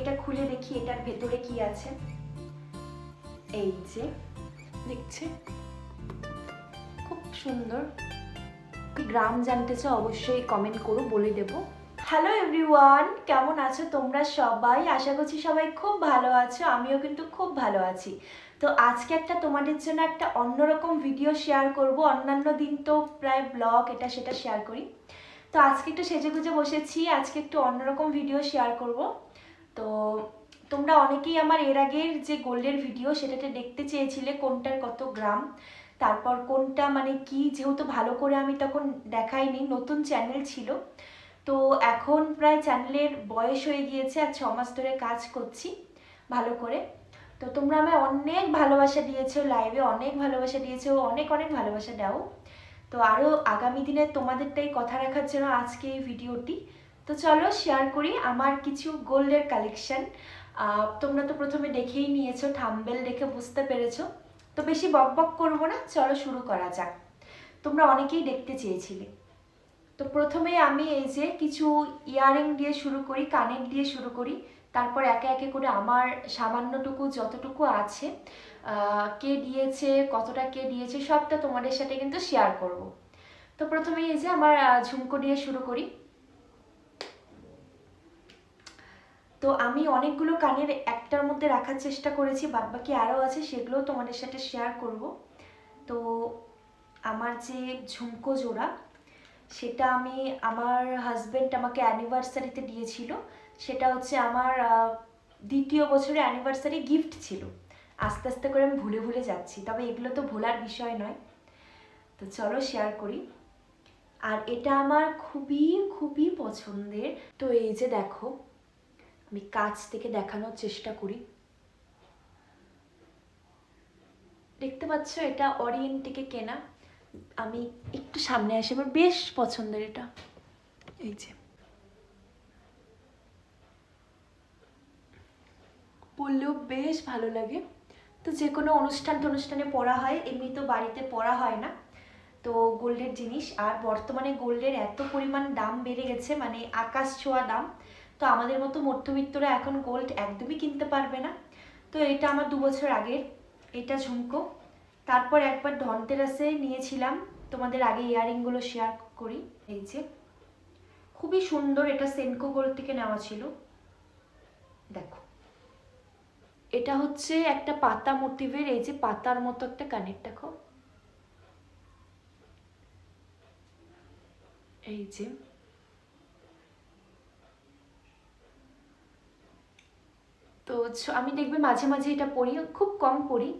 এটা খুলে দেখি, এটার ভেতরে কি আছে? এই যে, দেখছে? খুব সুন্দর। গ্রাম জানতে চাও অবশ্যই কমেন্ট করো, বলে দেবো। হ্যালো এভরিওয়ান কেমন আছো তোমরা সবাই? আশা করছি সবাই খুব ভালো আছো, আমিও কিন্তু খুব ভালো আছি। তো আজকে একটা তোমাদের জন্য একটা অন্যরকম ভিডিও শেয়ার করব। অন্যান্য দিন তো প্রায় ব্লগ এটা সেটা শেয়ার করি। তো আজকে একটু সেজে গুজে বসেছি, আজকে একটু অন্যরকম ভিডিও শেয়ার করব। তো তোমরা অনেকেই আমার এর আগের যে গোল্ডের ভিডিও সেটাতে দেখতে চেয়েছিলে কোনটার কত গ্রাম, তারপর কোনটা মানে কি, যেহেতু ভালো করে আমি তখন দেখাইনি, নতুন চ্যানেল ছিল। তো এখন প্রায় চ্যানেলের বয়স হয়ে গিয়েছে আর ছ মাস ধরে কাজ করছি ভালো করে। তো তোমরা আমায় অনেক ভালোবাসা দিয়েছ লাইভে অনেক ভালোবাসা দিয়েছ, অনেক অনেক ভালোবাসা দাও। তো আরও আগামী দিনে তোমাদেরটাই কথা রাখার জন্য আজকে এই ভিডিওটি তো চলো শেয়ার করি আমার কিছু গোল্ডের কালেকশন তোমরা তো প্রথমে দেখেই নিয়েছো থাম্বেল দেখে বুঝতে পেরেছ। তো বেশি বক বক করব না, চলো শুরু করা যাক। তোমরা অনেকেই দেখতে চেয়েছিলে। তো প্রথমে আমি এই যে কিছু ইয়ারিং দিয়ে শুরু করি, কানের দিয়ে শুরু করি। তারপর একে একে করে আমার সামান্যটুকু যতটুকু আছে কে দিয়েছে, কতটা কে দিয়েছে, সবটা তোমাদের সাথে কিন্তু শেয়ার করব। তো প্রথমে এই যে আমার ঝুমকো দিয়ে শুরু করি। তো আমি অনেকগুলো কানের একটার মধ্যে রাখার চেষ্টা করেছি বাদ বাকি আরও আছে, সেগুলোও তোমাদের সাথে শেয়ার করব। তো আমার যে ঝুমকো জোড়া, সেটা আমি আমার হাজবেন্ড আমাকে অ্যানিভার্সারিতে দিয়েছিল। সেটা হচ্ছে আমার দ্বিতীয় বছরের অ্যানিভার্সারি গিফট ছিল। আস্তে আস্তে করে আমি ভুলে ভুলে যাচ্ছি, তবে এগুলো তো ভোলার বিষয় নয়। তো চলো শেয়ার করি। আর এটা আমার খুবই খুবই পছন্দের। তো এই যে দেখো আমি কাছ থেকে দেখানোর চেষ্টা করি। দেখতে পাচ্ছ এটা অরিয়েন্ট থেকে কেনা। আমি একটু সামনে আসি, আমার বেশ পছন্দের এটা। এই যে। পরলেও বেশ ভালো লাগে। তো যে কোনো অনুষ্ঠান অনুষ্ঠানে পড়া হয়, এমনি তো বাড়িতে পড়া হয় না। তো গোল্ডের জিনিস, আর বর্তমানে গোল্ডের এত পরিমাণ দাম বেড়ে গেছে মানে আকাশ ছোঁয়া দাম। তো আমাদের মতো মধ্যবিত্তরা এখন গোল্ড একদমই কিনতে পারবে না। তো এটা আমার দু বছর আগের, এটা ঝুমকো। তারপর একবার ধনতেরাসে নিয়েছিলাম, তোমাদের আগে ইয়ারিংগুলো শেয়ার করি। এই যে, খুবই সুন্দর এটা সেনকো গোল্ড থেকে নেওয়া ছিল। দেখো, এটা হচ্ছে একটা পাতা মোটিভের এই যে পাতার মতো একটা কানের, দেখো। এই যে তো ছ- আমি দেখবে মাঝে মাঝে এটা পড়ি, খুব কম পড়ি।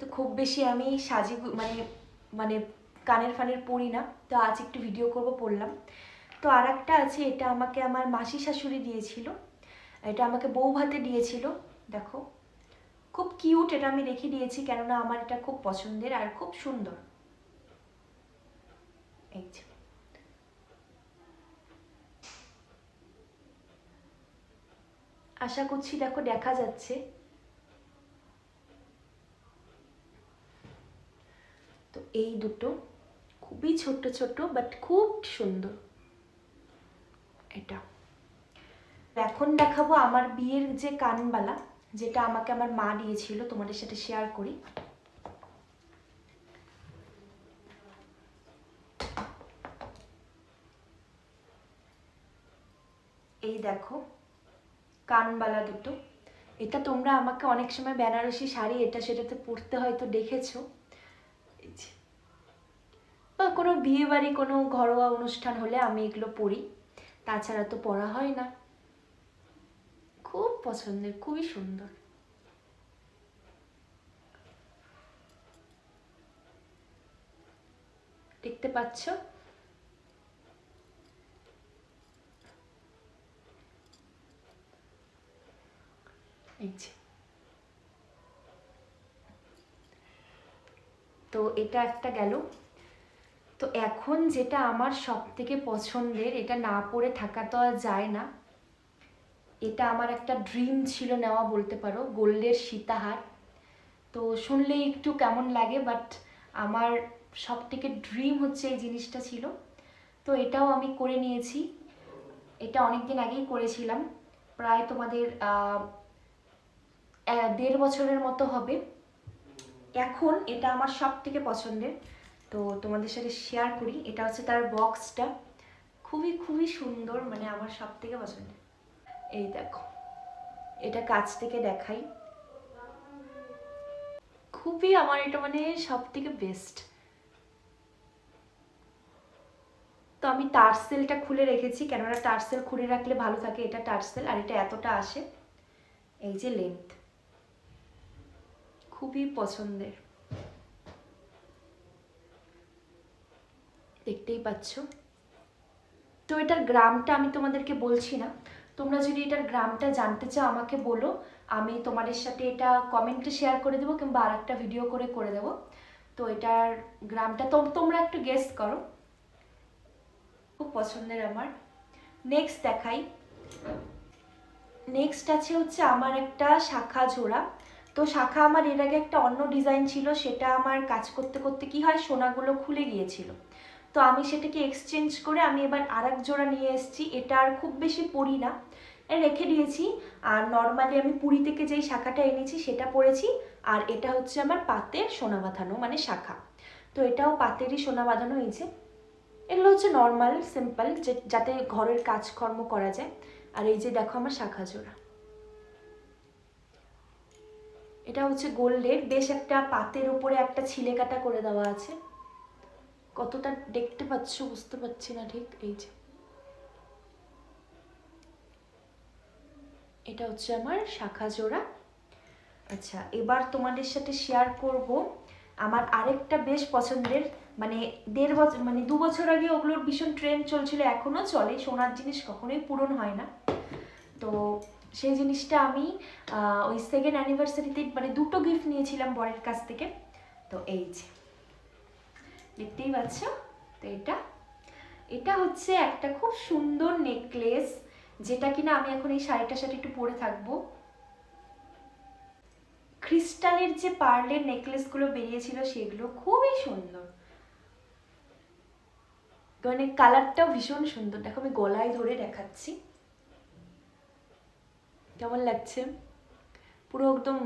তো খুব বেশি আমি সাজি মানে মানে কানের ফানের পড়ি না। তো আজ একটু ভিডিও করব, পড়লাম। তো আর একটা আছে, এটা আমাকে আমার মাসি শাশুড়ি দিয়েছিল। এটা আমাকে বউ ভাতে দিয়েছিল, দেখো। খুব কিউট এটা আমি রেখে দিয়েছি, কেননা আমার এটা খুব পছন্দের আর খুব সুন্দর। এই যে। আশা করছি দেখো, দেখা যাচ্ছে। তো এই দুটো খুবই ছোট ছোট বাট খুব সুন্দর। এটা। এখন দেখাবো আমার বিয়ের যে কানবালা, যেটা আমাকে আমার মা দিয়েছিল, তোমাদের সাথে শেয়ার করি। এই দেখো কানবালা দুটো। এটা তোমরা আমাকে অনেক সময় বেনারসি শাড়ি, এটা সেটাতে পরতে হয়তো দেখেছ। বা কোনো বিয়ে বাড়ি কোনো ঘরোয়া অনুষ্ঠান হলে আমি এগুলো পরি। তাছাড়া তো পরা হয় না। খুব পছন্দের, খুবই সুন্দর। দেখতে পাচ্ছ? এই তো এটা একটা গেল। তো এখন যেটা আমার সব থেকে পছন্দের, এটা না পরে থাকা তো আর যায় না। এটা আমার একটা ড্রিম ছিল নেওয়া বলতে পারো, গোল্ডের সীতাহার। তো শুনলেই একটু কেমন লাগে বাট আমার সব থেকে ড্রিম হচ্ছে এই জিনিসটা ছিল। তো এটাও আমি করে নিয়েছি। এটা অনেক দিন আগেই করেছিলাম। প্রায় তোমাদের দেড় বছরের মতো হবে। এখন এটা আমার সব থেকে পছন্দের। তো তোমাদের সাথে শেয়ার করি। এটা হচ্ছে তার বক্সটা খুবই খুবই সুন্দর মানে আমার সব থেকে পছন্দের। এই দেখো, এটা কাছ থেকে দেখাই। খুবই আমার এটা মানে সব থেকে বেস্ট তো আমি টার্সেলটা খুলে রেখেছি। কেননা টার্সেল খুলে রাখলে ভালো থাকে, এটা টার্সেল আর এটা এতটা আসে। এই যে লেন্থ খুবই পছন্দের। দেখতেই পাচ্ছ। তো এটার গ্রামটা আমি তোমাদেরকে বলছি না। তোমরা যদি এটার গ্রামটা জানতে চাও, আমাকে বলো। আমি তোমাদের সাথে এটা কমেন্টে শেয়ার করে দেবো কিংবা আর একটা ভিডিও করে করে দেবো। তো এটার গ্রামটা তোমরা একটু গেস করো। খুব পছন্দের আমার। নেক্সট দেখাই। নেক্সট আছে হচ্ছে আমার একটা শাখা জোড়া। তো শাখা আমার এর আগে একটা অন্য ডিজাইন ছিল, সেটা আমার কাজ করতে করতে কি হয়, সোনাগুলো খুলে গিয়েছিল। তো আমি সেটাকে এক্সচেঞ্জ করে আমি এবার আর জোড়া নিয়ে এসেছি, এটা আর খুব বেশি পরি না। রেখে দিয়েছি, আর নর্মালি আমি পুরী থেকে যেই শাখাটা এনেছি, সেটা পরেছি, আর এটা হচ্ছে আমার পাতের সোনা বাঁধানো মানে শাখা। তো এটাও পাতেরই সোনা বাঁধানো হয়েছে এগুলো হচ্ছে নর্মাল সিম্পল যে যাতে ঘরের কাজকর্ম করা যায়। আর এই যে দেখো আমার শাখা জোড়া। এটা হচ্ছে গোল্ডের, বেশ একটা পাতের উপরে একটা ছিলে কাটা করে দেওয়া আছে। কতটা দেখতে পাচ্ছ বুঝতে পারছি না ঠিক, এই যে। এটা হচ্ছে আমার শাখা জোড়া। আচ্ছা এবার তোমাদের সাথে শেয়ার করব আমার আরেকটা বেশ পছন্দের মানে দেড় বছর মানে দু বছর আগে ওগুলোর ভীষণ ট্রেন্ড চলছিল এখনও চলে। সোনার জিনিস কখনোই পূরণ হয় না। তো সেই জিনিসটা আমি ওই সেকেন্ড অ্যানিভার্সারিতে মানে দুটো গিফট নিয়েছিলাম বরের কাছ থেকে। তো এই যে, দেখতেই পাচ্ছ? তো এটা এটা হচ্ছে একটা খুব সুন্দর নেকলেস যেটা কিনা আমি এখন এই শাড়িটার সাথে একটু পরে থাকব। ক্রিস্টালের যে পার্লের নেকলেসগুলো বেরিয়েছিল সেগুলো খুবই সুন্দর। মানে কালারটাও ভীষণ সুন্দর। দেখো আমি গলায় ধরে দেখাচ্ছি। কেমন লাগছে? পুরো একদম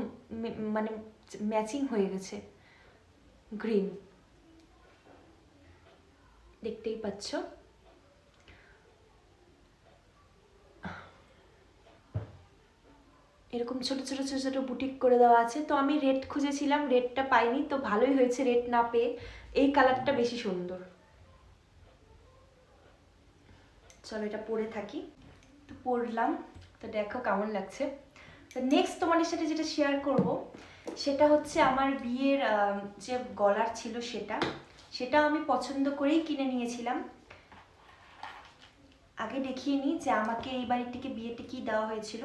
মানে ম্যাচিং হয়ে গেছে। গ্রিন দেখতেই পাচ্ছ? এরকম ছোট ছোট ছোট ছোট বুটিক করে দেওয়া আছে। তো আমি রেড খুঁজেছিলাম রেডটা পাইনি। তো ভালোই হয়েছে রেড না পেয়ে। এই কালারটা বেশি সুন্দর। চলো এটা পরে থাকি। তো পরলাম। তো দেখো কেমন লাগছে। তো নেক্সট তোমাদের সাথে যেটা শেয়ার করব, সেটা হচ্ছে আমার বিয়ের যে গলার ছিল সেটা। সেটা আমি পছন্দ করেই কিনে নিয়েছিলাম। আগে দেখিয়ে নিই যে আমাকে এই বাড়ির থেকে বিয়েতে কি দেওয়া হয়েছিল।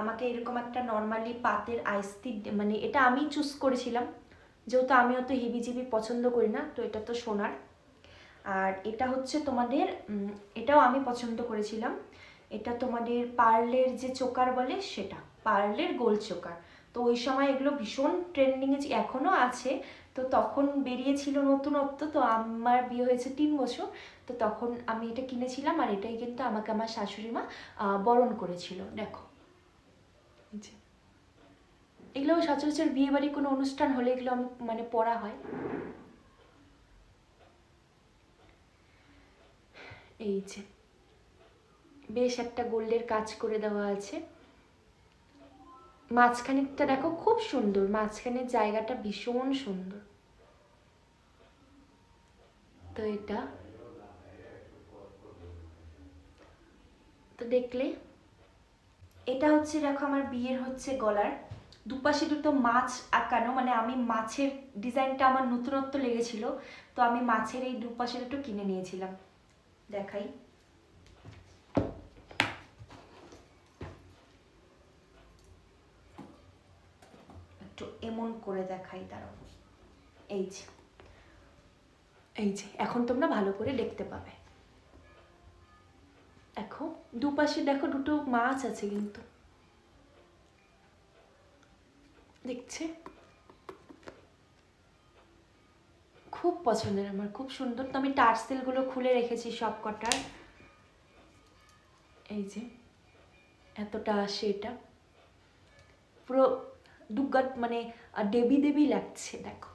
আমাকে এরকম একটা নর্মালি পাতের আইস্তি মানে এটা আমি চুজ করেছিলাম। যেহেতু আমি অত হেভিজিবি পছন্দ করি না, তো এটা তো সোনার। আর এটা হচ্ছে তোমাদের এটাও আমি পছন্দ করেছিলাম। এটা তোমাদের পার্লের যে চোকার বলে সেটা, পার্লের গোল চোকার। তো ওই সময় এগুলো ভীষণ ট্রেন্ডিংয়ে এখনও আছে, তো তখন বেরিয়েছিল নতুনত্ব, তো আমার বিয়ে হয়েছে তিন বছর, তো তখন আমি এটা কিনেছিলাম আর এটাই কিন্তু আমাকে আমার শাশুড়ি মা বরণ করেছিল। দেখো। এগুলো সচরাচর বিয়ে বাড়ি কোনো অনুষ্ঠান হলে এগুলো মানে পড়া হয়। এই যে। বেশ একটা গোল্ডের কাজ করে দেওয়া আছে। মাঝখানেরটা দেখো খুব সুন্দর, মাঝখানের জায়গাটা ভীষণ সুন্দর। তো এটা। তো দেখলে, এটা হচ্ছে দেখো আমার বিয়ের হচ্ছে গলার। দুপাশে দুটো মাছ আঁকানো মানে আমি মাছের ডিজাইনটা আমার নতুনত্ব লেগেছিল, তো আমি মাছের এই দুপাশে দুটো কিনে নিয়েছিলাম। দেখাই। একটু এমন করে দেখাই তারও এই যে। এই যে, এখন তোমরা ভালো করে দেখতে পাবে। দেখো, দুপাশে দেখো দুটো মাছ আছে কিন্তু। দেখছে? খুব পছন্দের আমার, খুব সুন্দর। তো আমি টার্সেলগুলো খুলে রেখেছি সব কটার এই যে, এতটা আসে এটা। পুরো দুর্গাট মানে দেবী দেবী লাগছে, দেখো।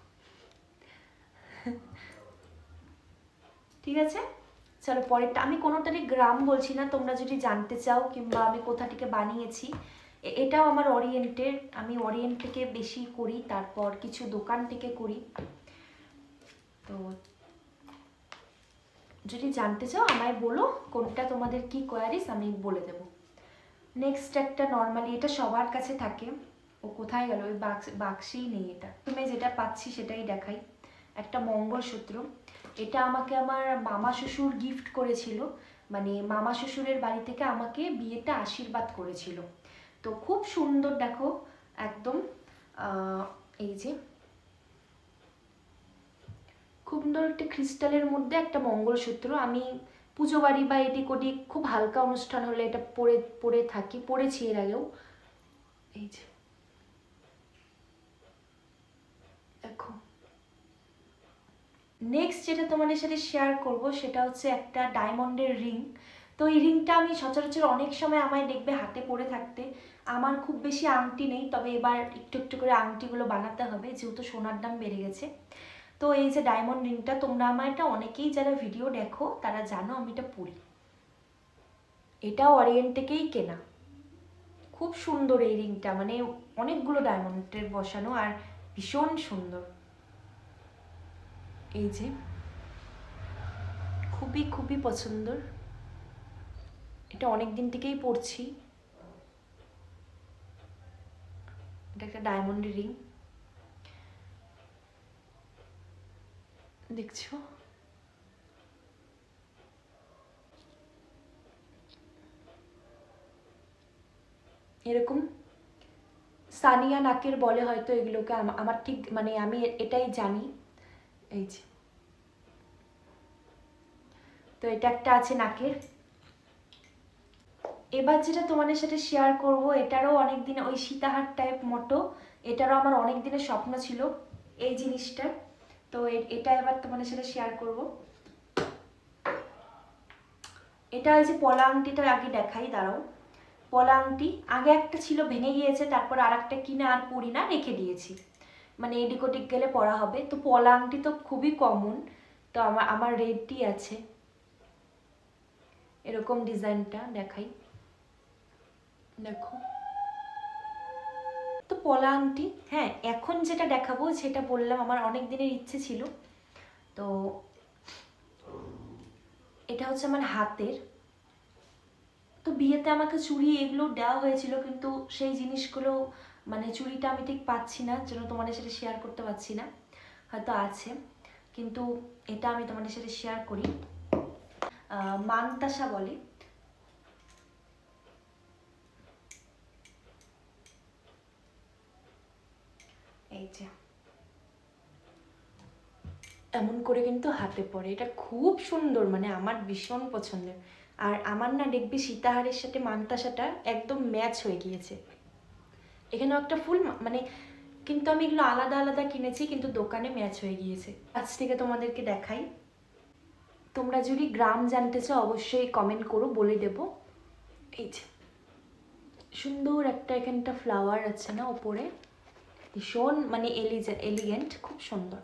ঠিক আছে? চলো পরেরটা আমি কোনোটারই গ্রাম বলছি না, তোমরা যদি জানতে চাও, কিংবা আমি কোথা থেকে বানিয়েছি। এটাও আমার অরিয়েন্টের আমি অরিয়েন্ট থেকে বেশি করি, তারপর কিছু দোকান থেকে করি। তো যদি জানতে চাও, আমায় বলো, কোনটা তোমাদের কি কোয়ারিস আমি বলে দেবো। নেক্সট একটা নর্মালি এটা সবার কাছে থাকে। ও কোথায় গেল? ওই বাক্স, বাক্সেই নেই এটা। তুমি যেটা পাচ্ছি সেটাই দেখাই। একটা মঙ্গলসূত্র। এটা আমাকে আমার মামা শ্বশুর গিফট করেছিল। মানে মামা শ্বশুরের বাড়ি থেকে আমাকে বিয়েটা আশীর্বাদ করেছিল। তো খুব সুন্দর দেখো, একদম এই যে। খুব সুন্দর একটা ক্রিস্টালের মধ্যে একটা মঙ্গলসূত্র। আমি পুজো বাড়ি বা এদিক ওদিক খুব হালকা অনুষ্ঠান হলে এটা পরে পরে থাকি পরেছি এর আগেও। এই যে। দেখো। নেক্সট যেটা তোমাদের সাথে শেয়ার করব, সেটা হচ্ছে একটা ডায়মন্ডের রিং তো এই রিংটা আমি সচরাচর অনেক সময় আমায় দেখবে হাতে পরে থাকতে। আমার খুব বেশি আংটি নেই, তবে এবার একটু একটু করে আংটিগুলো বানাতে হবে, যেহেতু সোনার দাম বেড়ে গেছে। তো এই যে ডায়মন্ড রিংটা তোমরা আমার এটা অনেকেই যারা ভিডিও দেখো, তারা জানো আমি এটা পরি। এটাও অরিয়েন্ট থেকেই কেনা। খুব সুন্দর এই রিংটা মানে অনেকগুলো ডায়মন্ডের বসানো, আর ভীষণ সুন্দর। এই যে, খুবই খুবই পছন্দর। এটা অনেক দিন থেকেই পরছি। এটা একটা ডায়মন্ডের রিং দেখছ? এরকম সানিয়া নাকের বলে হয়তো এগুলোকে আমার ঠিক মানে আমি এটাই জানি। এই যে। তো এটা একটা আছে নাকের। এবার যেটা তোমাদের সাথে শেয়ার করব, এটারও অনেক দিন ওই সীতাহার টাইপ মতো এটারও আমার অনেক দিনের স্বপ্ন ছিল এই জিনিসটা। তো এটা এবার তোমাদের সাথে শেয়ার করব। এটা ওই যে পলা আগে দেখাই, দাঁড়াও। পলা আংটি। আগে একটা ছিল, ভেঙে গিয়েছে, তারপর আর একটা কিনে আর পরি না, রেখে দিয়েছি। মানে এদিক ওদিক গেলে পরা হবে। তো পলা আংটি তো খুবই কমন তো আমার আমার রেডটি আছে। এরকম ডিজাইনটা দেখাই। দেখো। তো পলা আংটি হ্যাঁ এখন যেটা দেখাবো সেটা বললাম, আমার অনেক দিনের ইচ্ছে ছিল। তো এটা হচ্ছে আমার হাতের। তো বিয়েতে আমাকে চুড়ি এগুলো দেওয়া হয়েছিল কিন্তু সেই জিনিসগুলো মানে চুড়িটা আমি ঠিক পাচ্ছি না যেন তোমাদের সাথে শেয়ার করতে পারছি না। হয়তো আছে কিন্তু এটা আমি তোমাদের সাথে শেয়ার করি। আহ, মানতাসা বলে। এই যে। এমন করে কিন্তু হাতে পড়ে এটা খুব সুন্দর মানে আমার ভীষণ পছন্দের। আর আমার না দেখবি সীতাহারের সাথে মান্তাসাটা একদম ম্যাচ হয়ে গিয়েছে। এখানেও একটা ফুল মানে কিন্তু আমি এগুলো আলাদা আলাদা কিনেছি, কিন্তু দোকানে ম্যাচ হয়ে গিয়েছে। আজ থেকে তোমাদেরকে দেখাই। তোমরা যদি গ্রাম জানতে চাও, অবশ্যই কমেন্ট করো, বলে দেব। এই যে, সুন্দর একটা এখানটা ফ্লাওয়ার আছে না, ওপরে। ভীষণ মানে এলিজে এলিগেন্ট খুব সুন্দর।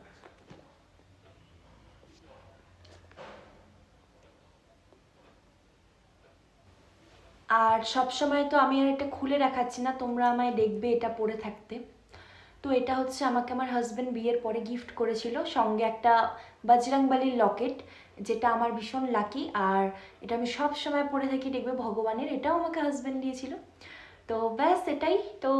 আর সব সময় তো আমি আর এটা খুলে রাখাচ্ছি না, তোমরা আমায় দেখবে এটা পরে থাকতে। তো এটা হচ্ছে আমাকে আমার হাজব্যান্ড বিয়ের পরে গিফট করেছিল, সঙ্গে একটা বজরংবলির লকেট যেটা আমার ভীষণ লাকি আর এটা আমি সব সময় পরে থাকি দেখবে ভগবানের, এটাও আমাকে হাজব্যান্ড দিয়েছিল। তো ব্যাস এটাই, তো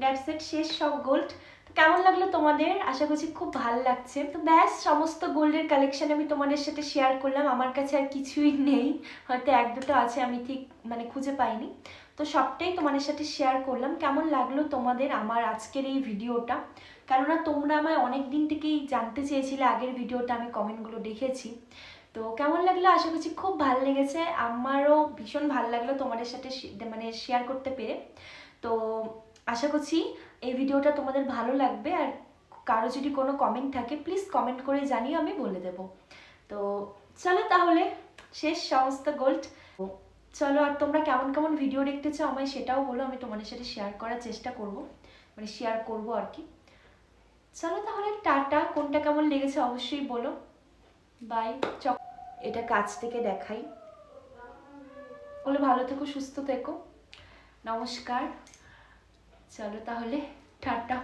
দ্যাটস ইট শেষ সব গোল্ড কেমন লাগল তোমাদের? আশা করছি খুব ভালো লাগছে। তো ব্যাস, সমস্ত গোল্ডের কালেকশন আমি তোমাদের সাথে শেয়ার করলাম। আমার কাছে আর কিছুই নেই। হয়তো এক দুটো আছে আমি ঠিক মানে খুঁজে পাইনি। তো সবটাই তোমাদের সাথে শেয়ার করলাম। কেমন লাগল তোমাদের আমার আজকের এই ভিডিওটা? কেননা তোমরা আমায় অনেক দিন থেকেই জানতে চেয়েছিলে, আগের ভিডিওটা আমি কমেন্টগুলো দেখেছি। তো কেমন লাগল? আশা করছি খুব ভালো লেগেছে। আমারও ভীষণ ভালো লাগল তোমাদের সাথে মানে শেয়ার করতে পেরে। তো আশা করছি এই ভিডিওটা তোমাদের ভালো লাগবে আর কারও যদি কোনো কমেন্ট থাকে প্লিজ কমেন্ট করে জানিয়ে আমি বলে দেব। তো চলো তাহলে, শেষ সমস্ত গোল্ড চলো আর তোমরা কেমন কেমন ভিডিও দেখতে চাও আমায় সেটাও বলো, আমি তোমাদের সাথে শেয়ার করার চেষ্টা করব। মানে শেয়ার করব আর কি। চলো তাহলে, টাটা। কোনটা কেমন লেগেছে অবশ্যই বলো। বাই চক এটা কাছ থেকে দেখাই। বলে, ভালো থেকো, সুস্থ থেকো। নমস্কার। চলো তাহলে টাটা।